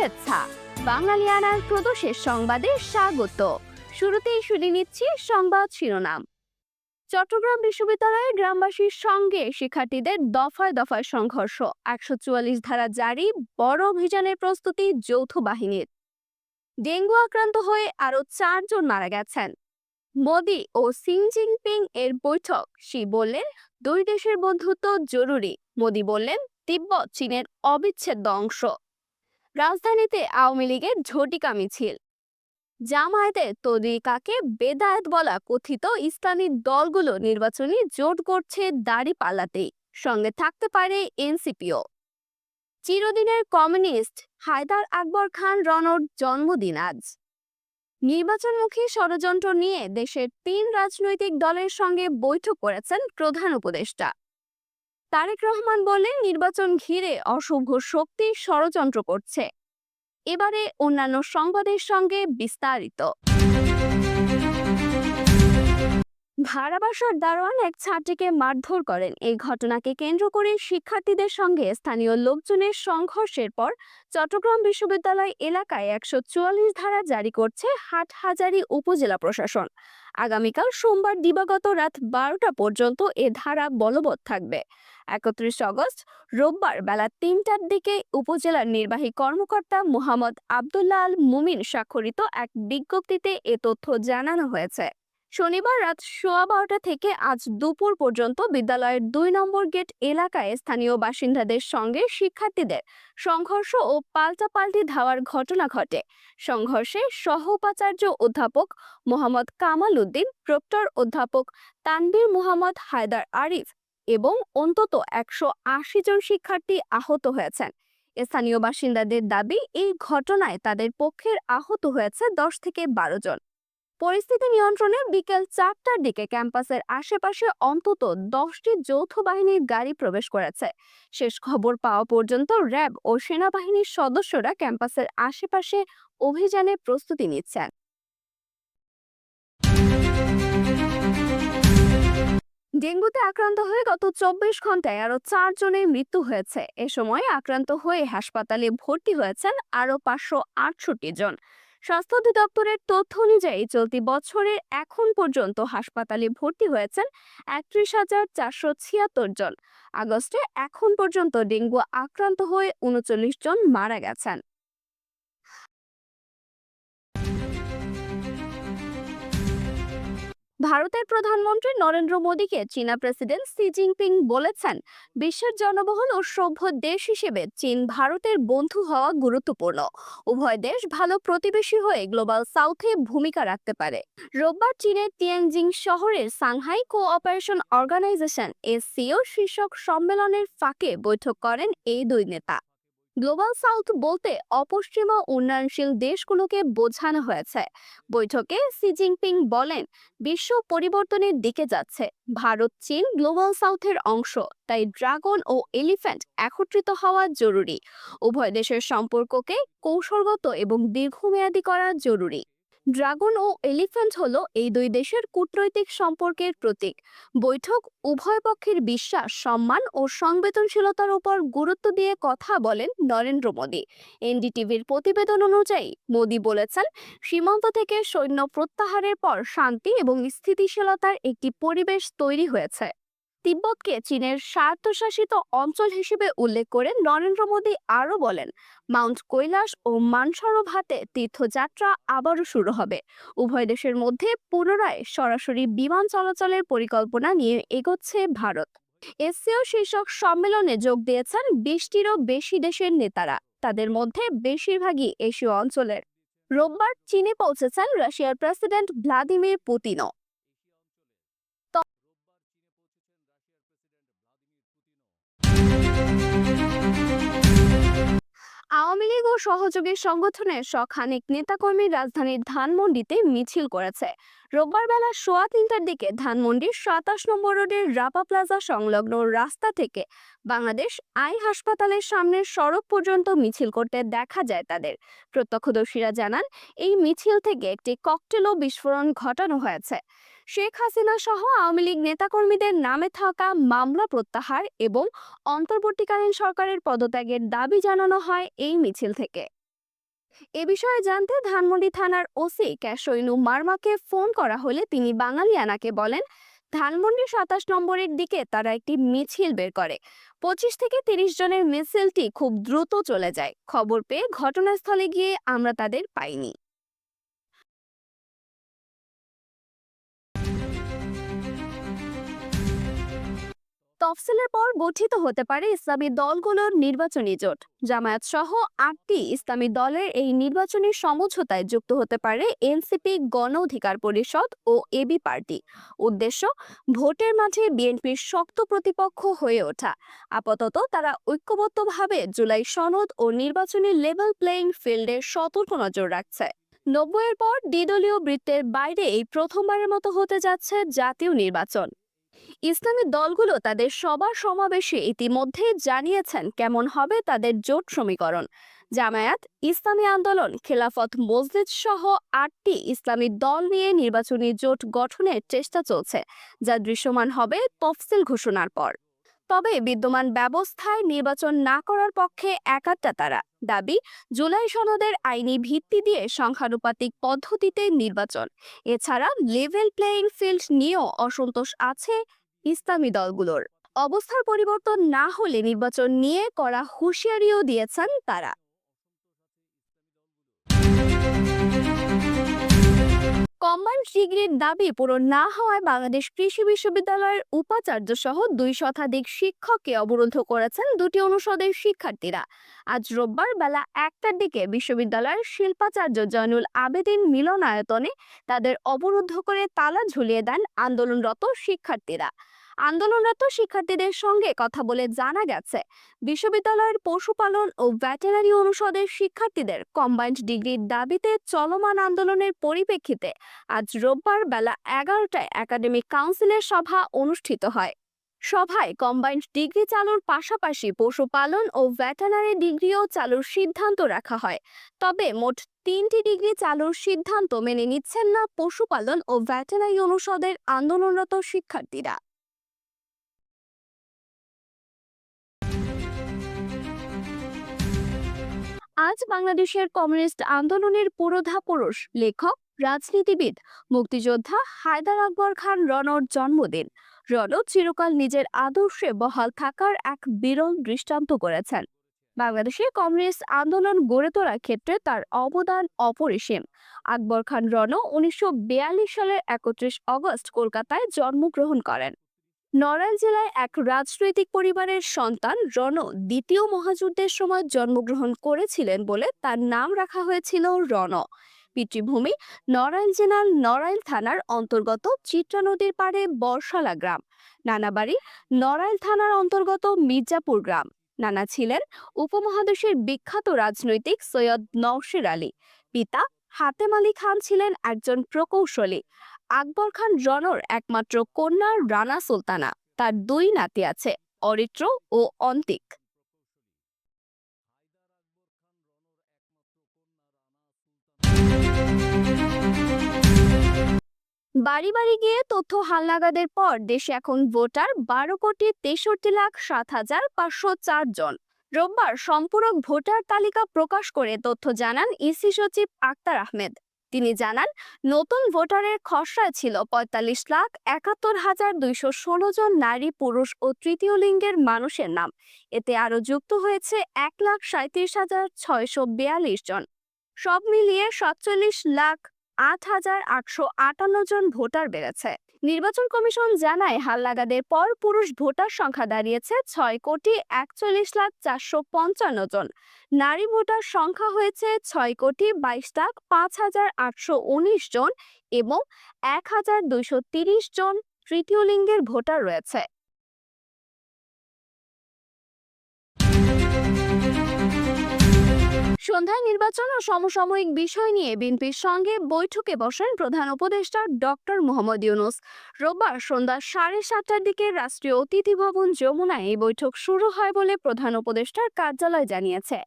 শুভেচ্ছা। বাঙালিয়ানার প্রদোষের সংবাদে স্বাগত। শুরুতেই শুনে নিচ্ছি সংবাদ শিরোনাম। চট্টগ্রাম বিশ্ববিদ্যালয়ে গ্রামবাসীর সঙ্গে শিক্ষার্থীদের দফায় দফায় সংঘর্ষ। একশো চুয়াল্লিশ ধারা জারি, বড় অভিযানের প্রস্তুতি যৌথ বাহিনীর। ডেঙ্গু আক্রান্ত হয়ে আরও চারজন মারা গেছেন। মোদি ও সি জিনপিং এর বৈঠক, শি বললেন, দুই দেশের বন্ধুত্ব জরুরি। মোদি বললেন, তিব্বত চীনের অবিচ্ছেদ্য অংশ। রাজধানীতে আওয়ামী লীগের ঝটিকা মিছিল জামায়াতে তরিকাকে বেদায়েত বলা কথিত ইসলামী দলগুলো নির্বাচনী জোট করছে দাড়ি পাল্লাতেই, সঙ্গে থাকতে পারে এনসিপিও। চিরদিনের কমিউনিস্ট হায়দার আকবর খান রনর জন্মদিন আজ। নির্বাচনমুখী ষড়যন্ত্র নিয়ে দেশের তিন রাজনৈতিক দলের সঙ্গে বৈঠক করেছেন প্রধান উপদেষ্টা। তারেক রহমান বলেন নির্বাচন ঘিরে অশুভ শক্তি ষড়যন্ত্র করছে। এবারে অন্যান্য সংবাদের সঙ্গে বিস্তারিত। ভাড়া বাসার দারোয়ান এক ছাত্রীকে মারধর করেন। এই ঘটনাকে কেন্দ্র করে শিক্ষার্থীদের সঙ্গে স্থানীয় লোকজনের সংঘর্ষের পর চট্টগ্রাম বিশ্ববিদ্যালয় এলাকায় একশো চুয়াল্লিশ ধারা জারি করছে হাটহাজারী উপজেলা প্রশাসন। আগামীকাল সোমবার দিবাগত রাত বারোটা পর্যন্ত এ ধারা বলবৎ থাকবে। একত্রিশ আগস্ট রোববার বেলা তিনটার দিকে উপজেলার নির্বাহী কর্মকর্তা মোহাম্মদ আবদুল্লাহ আল মুমিন স্বাক্ষরিত এক বিজ্ঞপ্তিতে এ তথ্য জানানো হয়েছে। শনিবার রাত সোয়া বারোটা থেকে আজ দুপুর পর্যন্ত বিদ্যালয়ের দুই নম্বর গেট এলাকায় স্থানীয় বাসিন্দাদের সঙ্গে শিক্ষার্থীদের সংঘর্ষ ও পাল্টাপাল্টি ধাওয়ার ঘটনা ঘটে। সংঘর্ষে সহ উপাচার্য অধ্যাপক মোহাম্মদ কামাল উদ্দিন, প্রক্টর অধ্যাপক তানবীর মোহাম্মদ হায়দার আরিফ এবং অন্তত একশো আশি জন শিক্ষার্থী আহত হয়েছেন। স্থানীয় বাসিন্দাদের দাবি, এই ঘটনায় তাদের পক্ষের আহত হয়েছে দশ থেকে বারো জন। পরিস্থিতি নিয়ন্ত্রণে বিকেল চারটার দিকে ক্যাম্পাসের আশেপাশে অন্তত দশটি যৌথ বাহিনীর গাড়ি প্রবেশ করেছে। শেষ খবর পাওয়া পর্যন্ত র্যাব ও সেনাবাহিনীর সদস্যরা ক্যাম্পাসের আশেপাশে অভিযানে প্রস্তুতি নিচ্ছেন। ডেঙ্গুতে আক্রান্ত হয়ে গত চব্বিশ ঘন্টায় আরও চারজনের মৃত্যু হয়েছে। এ সময় আক্রান্ত হয়ে হাসপাতালে ভর্তি হয়েছেন আরও পাঁচশো আটষট্টি জন। স্বাস্থ্য অধিদপ্তরের তথ্য অনুযায়ী চলতি বছরের এখন পর্যন্ত হাসপাতালে ভর্তি হয়েছেন একত্রিশ হাজার চারশো ছিয়াত্তর জন। আগস্টে এখন পর্যন্ত ডেঙ্গু আক্রান্ত হয়ে উনচল্লিশ জন মারা গেছেন। ভারতের প্রধানমন্ত্রী নরেন্দ্র মোদীকে চীনা প্রেসিডেন্ট সি জিনপিং বলেছেন, বিশ্বের জনবহুল ও সভ্য দেশ হিসেবে চীন ভারতের বন্ধু হওয়া গুরুত্বপূর্ণ। উভয় দেশ ভালো প্রতিবেশী হয়ে গ্লোবাল সাউথে ভূমিকা রাখতে পারে। রোববার চীনের তিয়ানজিং শহরের সাংহাই কোঅপারেশন অর্গানাইজেশন এসসিও শীর্ষক সম্মেলনের ফাঁকে বৈঠক করেন এই দুই নেতা। গ্লোবাল সাউথ বলতে অপশ্চিমা উন্নয়নশীল দেশগুলোকে বোঝানো হয়েছে। বৈঠকে সি জিনপিং বলেন, বিশ্ব পরিবর্তনের দিকে যাচ্ছে। ভারত চীন গ্লোবাল সাউথের অংশ, তাই ড্রাগন ও এলিফ্যান্ট একত্রিত হওয়া জরুরি। উভয় দেশের সম্পর্ককে কৌশলগত এবং দীর্ঘমেয়াদী করা জরুরি। ড্রাগন ও এলিফ্যান্ট হল এই দুই দেশের কূটনৈতিক সম্পর্কের প্রতীক। বৈঠক উভয় পক্ষের বিশ্বাস, সম্মান ও সংবেদনশীলতার উপর গুরুত্ব দিয়ে কথা বলেন নরেন্দ্র মোদী। এনডিটিভির প্রতিবেদন অনুযায়ী, মোদী বলেছেন, সীমান্ত থেকে সৈন্য প্রত্যাহারের পর শান্তি এবং স্থিতিশীলতার একটি পরিবেশ তৈরি হয়েছে। তিব্বতকে চীনের স্বায়ত্তশাসিত অঞ্চল হিসেবে উল্লেখ করে নরেন্দ্র মোদী আরও বলেন, মাউন্ট কৈলাস ও মানসরোভ হাতে তীর্থযাত্রা আবারও শুরু হবে। উভয় দেশের মধ্যে পুনরায় সরাসরি বিমান চলাচলের পরিকল্পনা নিয়ে এগোচ্ছে ভারত। এসসিও শীর্ষক সম্মেলনে যোগ দিয়েছেন বিশটিরও বেশি দেশের নেতারা। তাদের মধ্যে বেশিরভাগই এশীয় অঞ্চলের। রোববার চীনে পৌঁছেছেন রাশিয়ার প্রেসিডেন্ট ভ্লাদিমির পুতিনও। আওয়ামী লীগ ও সহযোগী সংগঠনের শখানেক নেতাকর্মী রাজধানীর ধানমন্ডিতে মিছিল করেছে। রোববার বেলা সোয়া তিনটার দিকে ধানমন্ডির সাতাশ নম্বর রোডের রাপা প্লাজা সংলগ্ন রাস্তা থেকে বাংলাদেশ আই হাসপাতালের সামনের সড়ক পর্যন্ত মিছিল করতে দেখা যায় তাদের। প্রত্যক্ষদর্শীরা জানান, এই মিছিল থেকে একটি ককটেলও বিস্ফোরণ ঘটানো হয়েছে। শেখ হাসিনা সহ আওয়ামী লীগ নেতাকর্মীদের নামে থাকা মামলা প্রত্যাহার এবং অন্তর্বর্তীকালীন সরকারের পদত্যাগের দাবি জানানো হয় এই মিছিল থেকে। এ বিষয়ে জানতে ধানমন্ডি থানার ওসি ক্যাশইনু মার্মাকে ফোন করা হলে তিনি বাঙালিয়ানাকে বলেন, ধানমন্ডি সাতাশ নম্বরের দিকে তারা একটি মিছিল বের করে। পঁচিশ থেকে তিরিশ জনের মিছিলটি খুব দ্রুত চলে যায়। খবর পেয়ে ঘটনাস্থলে গিয়ে আমরা তাদের পাইনি। তফসিলের পর গঠিত হতে পারে ইসলামী দলগুলোর নির্বাচনী জোট। জামায়াত সহ আটটি ইসলামী দলের এই নির্বাচনী সমঝোতায় যুক্ত হতে পারে এনসিপি, গণ অধিকার পরিষদ ও এবি পার্টি। উদ্দেশ্য, ভোটের মাঝে বিএনপির শক্ত প্রতিপক্ষ হয়ে ওঠা। আপাতত তারা ঐক্যবদ্ধভাবে জুলাই সনদ ও নির্বাচনী লেভেল প্লেইং ফিল্ডের সতর্ক নজর রাখছে। নব্বইয়ের পর দ্বিদলীয় বৃত্তের বাইরে এই প্রথমবারের মতো হতে যাচ্ছে জাতীয় নির্বাচন। ইসলামী দলগুলো তাদের সবার সমাবেশে ইতিমধ্যে জানিয়েছেন কেমন হবে তাদের জোট সমীকরণ। জামায়াত, ইসলামী আন্দোলন, খেলাফত মসজিদ সহ আটটি ইসলামী দল নিয়ে নির্বাচনী জোট গঠনের চেষ্টা চলছে, যা দৃশ্যমান হবে তফসিল ঘোষণার পর। তবে বিদ্যমান ব্যবস্থায় নির্বাচন না করার পক্ষে একাত্তা তারা। দাবি, জুলাই সনদের আইনি ভিত্তি দিয়ে সংখ্যানুপাতিক পদ্ধতিতে নির্বাচন। এছাড়া লেভেল প্লেইং ফিল্ড নিয়েও অসন্তোষ আছে ইসলামী দলগুলোর। অবস্থার পরিবর্তন না হলে নির্বাচন নিয়ে করা হুঁশিয়ারিও দিয়েছেন তারা। কম্বাইন্ড ডিগ্রির দাবি পূরণ না হওয়ায় বাংলাদেশ কৃষি বিশ্ববিদ্যালয়ের উপাচার্য সহ দুই শতাধিক শিক্ষককে অবরুদ্ধ করেছেন দুটি অনুষদের শিক্ষার্থীরা। আজ রোববার বেলা একটার দিকে বিশ্ববিদ্যালয়ের শিল্পাচার্য জয়নুল আবেদিন মিলনায়তনে তাদের অবরুদ্ধ করে তালা ঝুলিয়ে দেন আন্দোলনরত শিক্ষার্থীরা। আন্দোলনরত শিক্ষার্থীদের সঙ্গে কথা বলে জানা গেছে, বিশ্ববিদ্যালয়ের পশুপালন ও ভেটেনারি অনুষদের শিক্ষার্থীদের কম্বাইন্ড ডিগ্রির দাবিতে চলমান আন্দোলনের পরিপ্রেক্ষিতে আজ রোববার বেলা এগারোটায় একাডেমিক কাউন্সিলের সভা অনুষ্ঠিত হয়। সভায় কম্বাইন্ড ডিগ্রি চালুর পাশাপাশি পশুপালন ও ভেটেনারি ডিগ্রিও চালুর সিদ্ধান্ত রাখা হয়, তবে মোট তিনটি ডিগ্রি চালুর সিদ্ধান্ত মেনে নিচ্ছেন না পশুপালন ও ভেটেনারি অনুষদের আন্দোলনরত শিক্ষার্থীরা। আজ বাংলাদেশের কমিউনিস্ট আন্দোলনের পুরোধা পুরুষ লেখক, রাজনীতিবিদ, মুক্তিযোদ্ধা হায়দার আকবর খান রনর জন্মদিন। রণ চিরকাল নিজের আদর্শে বহাল থাকার এক বিরল দৃষ্টান্ত করেছেন। বাংলাদেশে কমিউনিস্ট আন্দোলন গড়ে তোলার ক্ষেত্রে তার অবদান অপরিসীম। আকবর খান রণ উনিশশো সালের একত্রিশ অগস্ট কলকাতায় জন্মগ্রহণ করেন। নড়াইল জেলায় এক রাজনৈতিক পরিবারের সন্তান রণ দ্বিতীয় মহাযুদ্ধের সময় জন্মগ্রহণ করেছিলেন বলে তার নাম রাখা হয়েছিল রণ পিতৃভূমি নড়াইল জেলার নড়াইল থানার অন্তর্গত চিত্রা নদীর পাড়ে বর্ষালা গ্রাম। নানাবাড়ি নড়াইল থানার অন্তর্গত মির্জাপুর গ্রাম। নানা ছিলেন উপমহাদেশের বিখ্যাত রাজনৈতিক সৈয়দ নওশের আলী। পিতা হাতেম আলী খান ছিলেন একজন প্রকৌশলী। আকবর খান রনর একমাত্র কন্যা রানা সুলতানা। তার দুই নাতি আছে, অরিত্র ও অন্তিক। বাড়ি বাড়ি গিয়ে তথ্য হালনাগাদের পর দেশে এখন ভোটার বারো কোটি তেষট্টি লাখ সাত হাজার পাঁচশো চার জন। রোববার সম্পূরক ভোটার তালিকা প্রকাশ করে তথ্য জানান ইসি সচিব আক্তার আহমেদ। তিনি জানান, নতুন ভোটারের খসড়া ছিল পঁয়তাল্লিশ লাখ একাত্তর হাজার দুইশো ষোলো জন নারী, পুরুষ ও তৃতীয় লিঙ্গের মানুষের নাম। এতে আরও যুক্ত হয়েছে এক লাখ সাঁত্রিশ হাজার ছয়শো বিয়াল্লিশ জন। সব মিলিয়ে সাতচল্লিশ লাখ আট হাজার আটশো আটান্ন জন ভোটার বেড়েছে। নির্বাচন কমিশন জানায়, হালনাগাদের পর পুরুষ ভোটার সংখ্যা দাঁড়িয়েছে ছয় কোটি একচল্লিশ লাখ চারশো পঞ্চান্ন জন। নারী ভোটার সংখ্যা হয়েছে ছয় কোটি বাইশ লাখ পাঁচ হাজার আটশো উনিশ জন এবং এক হাজার দুইশো তিরিশ জন তৃতীয় লিঙ্গের ভোটার রয়েছে। সন্ধ্যায় নির্বাচন ও সমসাময়িক বিষয় নিয়ে বিএনপির সঙ্গে বৈঠকে বসেন প্রধান উপদেষ্টা ডক্টর মোহাম্মদ ইউনুস। রোববার সন্ধ্যা সাড়ে সাতটার দিকে রাষ্ট্রীয় অতিথি ভবন যমুনায় এই বৈঠক শুরু হয় বলে প্রধান উপদেষ্টার কার্যালয় জানিয়েছে।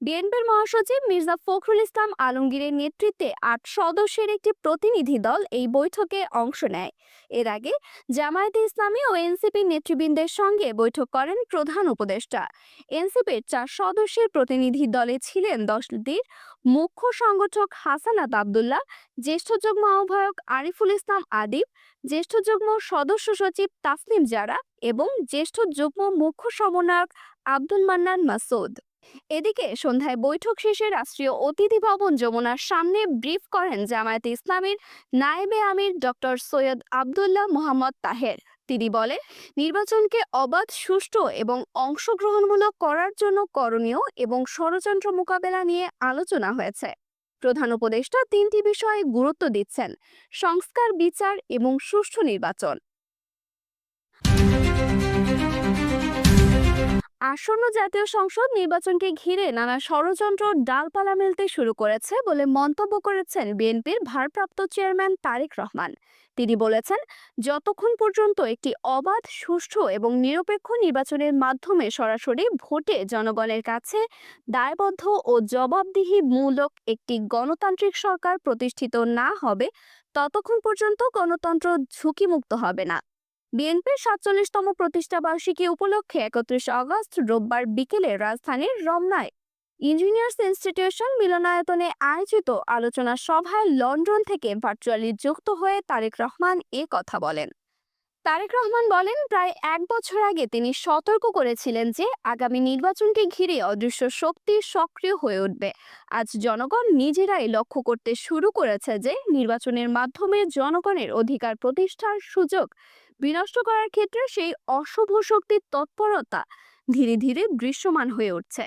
বিএনপির মহাসচিব মির্জা ফখরুল ইসলাম আলমগীরের নেতৃত্বে আট সদস্যের একটি প্রতিনিধি দল এই বৈঠকে অংশ নেয়। এর আগে জামায়াতে ইসলামী ও এনসিপি নেতৃবৃন্দের সঙ্গে বৈঠক করেন প্রধান উপদেষ্টা। এনসিপির চার সদস্যের প্রতিনিধি দলে ছিলেন দলটির মুখ্য সংগঠক হাসানাত আবদুল্লাহ, জ্যেষ্ঠ যুগ্ম আহ্বায়ক আরিফুল ইসলাম আদিব, জ্যেষ্ঠ যুগ্ম সদস্য সচিব তাসনিম জারা এবং জ্যেষ্ঠ যুগ্ম মুখ্য সমন্বয়ক আব্দুল মান্নান মাসুদ। এদিকে সন্ধ্যায় বৈঠক শেষে রাষ্ট্রীয় অতিথি ভবন যমুনার সামনে ব্রিফ করেন জামায়াতে ইসলামীর নায়েবে আমির ডক্টর সৈয়দ আবদুল্লাহ মোহাম্মদ তাহের। তিনি বলেন, নির্বাচনকে অবাধ, সুষ্ঠু এবং অংশগ্রহণমূলক করার জন্য করণীয় এবং ষড়যন্ত্র মোকাবেলা নিয়ে আলোচনা হয়েছে। প্রধান উপদেষ্টা তিনটি বিষয়ে গুরুত্ব দিচ্ছেন, সংস্কার, বিচার এবং সুষ্ঠু নির্বাচন। আসন্ন জাতীয় সংসদ নির্বাচনকে ঘিরে নানা ষড়যন্ত্র ডালপালা মেলতে শুরু করেছে বলে মন্তব্য করেছেন বিএনপির ভারপ্রাপ্ত চেয়ারম্যান তারেক রহমান। তিনি বলেছেন, যতক্ষণ পর্যন্ত একটি অবাধ, সুষ্ঠু এবং নিরপেক্ষ নির্বাচনের মাধ্যমে সরাসরি ভোটে জনগণের কাছে দায়বদ্ধ ও জবাবদিহি মূলক একটি গণতান্ত্রিক সরকার প্রতিষ্ঠিত না হবে, ততক্ষণ পর্যন্ত গণতন্ত্র ঝুঁকিমুক্ত হবে না। বিএনপির সাতচল্লিশতম প্রতিষ্ঠা বার্ষিকী উপলক্ষে একত্রিশ আগস্ট রোববার বিকেলে রাজধানীর রমনায় ইঞ্জিনিয়ার্স ইনস্টিটিউশন মিলনায়তনে আয়োজিত আলোচনা সভায় লন্ডন থেকে ভার্চুয়ালি যুক্ত হয়ে তারেক রহমান এ কথা বলেন। তারেক রহমান বলেন, প্রায় এক বছর আগে তিনি সতর্ক করেছিলেন যে আগামী নির্বাচনকে ঘিরে অদৃশ্য শক্তি সক্রিয় হয়ে উঠবে। আজ জনগণ নিজেরাই লক্ষ্য করতে শুরু করেছে যে নির্বাচনের মাধ্যমে জনগণের অধিকার প্রতিষ্ঠার সুযোগ বিনষ্ট করার ক্ষেত্রে সেই অশুভ শক্তির তৎপরতা ধীরে ধীরে দৃশ্যমান হয়ে উঠছে।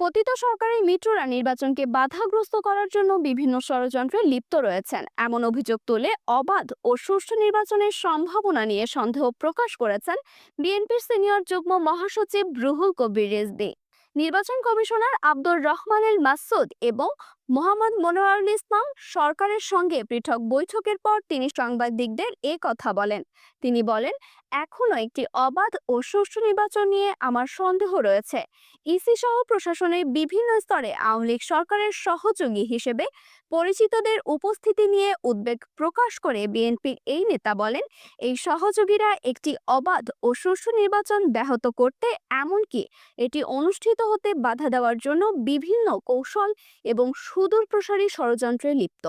পতিত সরকারি মিত্ররা নির্বাচনকে বাধাগ্রস্ত করার জন্য বিভিন্ন ষড়যন্ত্রে লিপ্ত রয়েছেন। এমন অভিযোগ তুলে অবাধ ও সুষ্ঠু নির্বাচনের সম্ভাবনা নিয়ে সন্দেহ প্রকাশ করেছেন বিএনপির সিনিয়র যুগ্ম মহাসচিব রুহুল কবির রেজবি নির্বাচন কমিশনার আব্দুর রহমানুল মাসুদ এবং মোহাম্মদ মনোয়ারুল ইসলাম সরকারের সঙ্গে পৃথক বৈঠকের পর তিনি সাংবাদিকদের এ কথা বলেন। তিনি বলেন এখনও একটি অবাধ ও সুষ্ঠু নির্বাচন নিয়ে আমার সন্দেহ রয়েছে। ইসি সহ প্রশাসনের বিভিন্ন স্তরে আওয়ামী লীগ সরকারের সহযোগী হিসেবে পরিচিতদের উপস্থিতি নিয়ে উদ্বেগ প্রকাশ করে বিএনপির এই নেতা বলেন, এই সহযোগীরা একটি অবাধ ও সুষ্ঠু নির্বাচন ব্যাহত করতে এমনকি এটি অনুষ্ঠিত হতে বাধা দেওয়ার জন্য বিভিন্ন কৌশল এবং সুদূর প্রসারী ষড়যন্ত্রে লিপ্ত।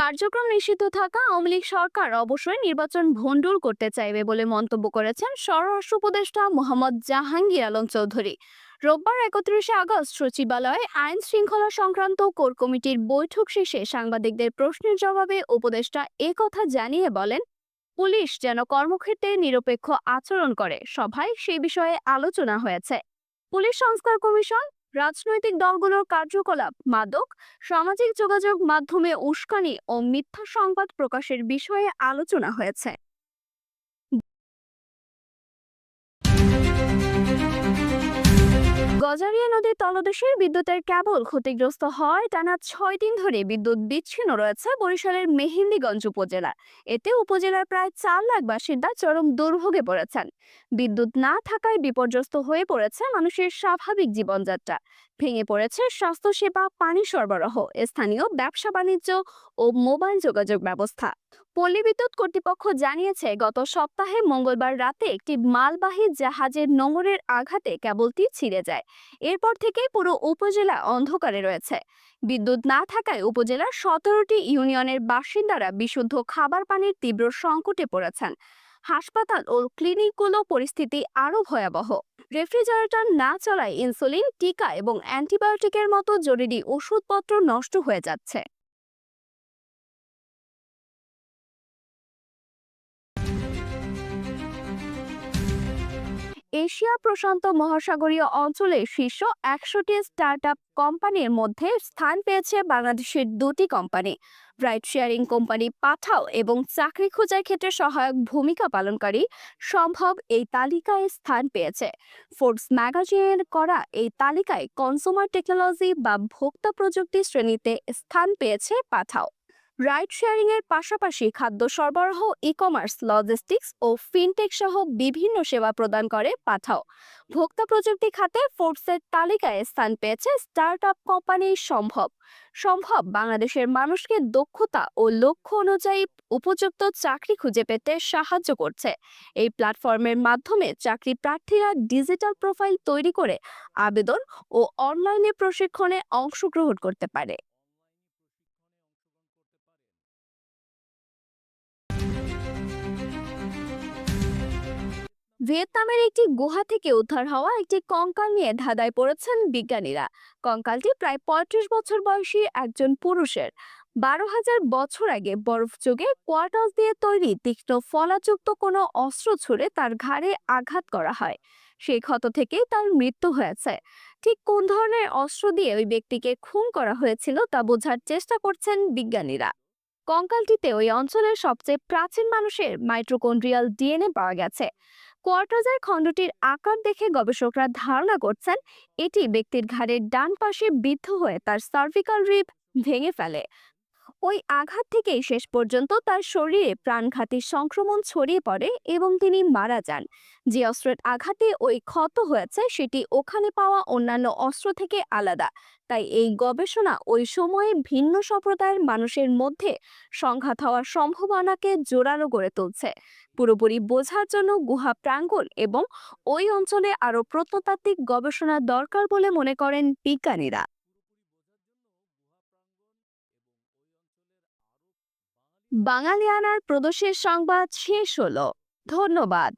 কার্যক্রম নিষিদ্ধ থাকা আওয়ামী লীগ সরকার অবশ্যই নির্বাচন ভণ্ডুল করতে চাইবে বলে মন্তব্য করেছেন স্বরাষ্ট্র উপদেষ্টা মোহাম্মদ জাহাঙ্গীর আলম চৌধুরী। রোববার একত্রিশে আগস্ট সচিবালয়ে আইন শৃঙ্খলা সংক্রান্ত কোর কমিটির বৈঠক শেষে সাংবাদিকদের প্রশ্নের জবাবে উপদেষ্টা এ কথা জানিয়ে বলেন পুলিশ যেন কর্মক্ষেত্রে নিরপেক্ষ আচরণ করে। সভায় সেই বিষয়ে আলোচনা হয়েছে। পুলিশ সংস্কার কমিশন, রাজনৈতিক দলগুলোর কার্যকলাপ, মাদক, সামাজিক যোগাযোগ মাধ্যমে উস্কানি ও মিথ্যা সংবাদ প্রকাশের বিষয়ে আলোচনা হয়েছে। গজারিয়া নদীর তলদেশের বিদ্যুতের কেবল ক্ষতিগ্রস্ত হয়। টানা ছয় দিন ধরে বিদ্যুৎ বিচ্ছিন্ন রয়েছে বরিশালের মেহেন্দিগঞ্জ উপজেলা। এতে উপজেলার প্রায় চার লাখ বাসিন্দা চরম দুর্ভোগে পড়েছেন। বিদ্যুৎ না থাকায় বিপর্যস্ত হয়ে পড়েছে মানুষের স্বাভাবিক জীবনযাত্রা। ভেঙে পড়েছে স্বাস্থ্যসেবা, পানি সরবরাহ, স্থানীয় ব্যবসা বাণিজ্য ও মোবাইল যোগাযোগ ব্যবস্থা। পল্লী বিদ্যুৎ কর্তৃপক্ষ জানিয়েছে, গত সপ্তাহে মঙ্গলবার রাতে একটি মালবাহী জাহাজের নোঙরের আঘাতে কেবলটি ছিঁড়ে যায়। এরপর থেকেই পুরো উপজেলা অন্ধকারে রয়েছে। বিদ্যুৎ না থাকায় উপজেলার সতেরোটি ইউনিয়নের বাসিন্দারা বিশুদ্ধ খাবার পানির তীব্র সংকটে পড়েছেন। হাসপাতাল ও ক্লিনিকগুলো পরিস্থিতি আরও ভয়াবহ। রেফ্রিজারেটর না চলায় ইনসুলিন, টিকা এবং অ্যান্টিবায়োটিকের মতো জরুরি ওষুধপত্র নষ্ট হয়ে যাচ্ছে। এশিয়া প্রশান্ত মহাসাগরীয় অঞ্চলে শীর্ষ একশোটি স্টার্টআপ কোম্পানির মধ্যে স্থান পেয়েছে বাংলাদেশের দুটি company. Ride sharing company Pathao এবং চাকরি খোঁজার ক্ষেত্রে সহায়ক ভূমিকা পালনকারী সম্ভব এই তালিকায় স্থান পেয়েছে। ফোর্বস ম্যাগাজিনের করা এই তালিকায় কনসুমার টেকনোলজি বা ভোক্তা প্রযুক্তি শ্রেণীতে স্থান পেয়েছে পাঠাও। রাইড শেয়ারিং এর পাশাপাশি খাদ্য সরবরাহ ই কমার্স লজিস্টিক্স ও ফিনটেক সহ বিভিন্ন সেবা প্রদান করে পাঠাও। ভোক্তা প্রযুক্তি খাতে ফোর্বসের তালিকায় স্থান পেয়েছে স্টার্ট আপ কোম্পানি সম্ভব। সম্ভব বাংলাদেশের মানুষকে দক্ষতা ও লক্ষ্য অনুযায়ী উপযুক্ত চাকরি খুঁজে পেতে সাহায্য করছে। এই প্ল্যাটফর্মের মাধ্যমে চাকরি প্রার্থীরা ডিজিটাল প্রোফাইল তৈরি করে আবেদন ও অনলাইনে প্রশিক্ষণে অংশগ্রহণ করতে পারে। ভিয়েতনামের একটি গুহা থেকে উদ্ধার হওয়া একটি কঙ্কাল নিয়ে ধাঁধায় পড়েছেন বিজ্ঞানীরা। কঙ্কালটি প্রায় পঁয়ত্রিশ বছর বয়সী একজন পুরুষের। বারো হাজার বছর আগে বরফ যুগে কোয়ার্টাস দিয়ে তৈরি তীক্ষ্ণ ফলাযুক্ত কোনো অস্ত্র ছুড়ে তার ঘাড়ে আঘাত করা হয়। সেই ক্ষত থেকেই তার মৃত্যু হয়েছে। ঠিক কোন ধরনের অস্ত্র দিয়ে ওই ব্যক্তিকে খুন করা হয়েছিল তা বোঝার চেষ্টা করছেন বিজ্ঞানীরা। কঙ্কালটিতে ওই অঞ্চলের সবচেয়ে প্রাচীন মানুষের মাইট্রোকন্ড্রিয়াল ডিএনএ পাওয়া গেছে। কোয়ার্টাজের খণ্ডটির আকার দেখে গবেষকরা ধারণা করছেন এটি ব্যক্তির ঘাড়ের ডান পাশে বিদ্ধ হয়ে তার সার্ভিক্যাল রিপ ভেঙে ফেলে। ওই আঘাত থেকেই শেষ পর্যন্ত তার শরীরে প্রাণঘাতী সংক্রমণ ছড়িয়ে পড়ে এবং তিনি মারা যান। যে অস্ত্রের আঘাতে ওই ক্ষত হয়েছে, সেটি ওখানে পাওয়া অন্যান্য অস্ত্র থেকে আলাদা। তাই এই গবেষণা ওই সময়ে ভিন্ন সম্প্রদায়ের মানুষের মধ্যে সংঘাত হওয়ার সম্ভাবনাকে জোরালো করে তুলছে। পুরোপুরি বোঝার জন্য গুহা প্রাঙ্গণ এবং ওই অঞ্চলে আরও প্রত্নতাত্ত্বিক গবেষণা দরকার বলে মনে করেন বিজ্ঞানীরা। বাঙালিয়ানার প্রদোষের সংবাদ শেষ হলো। ধন্যবাদ।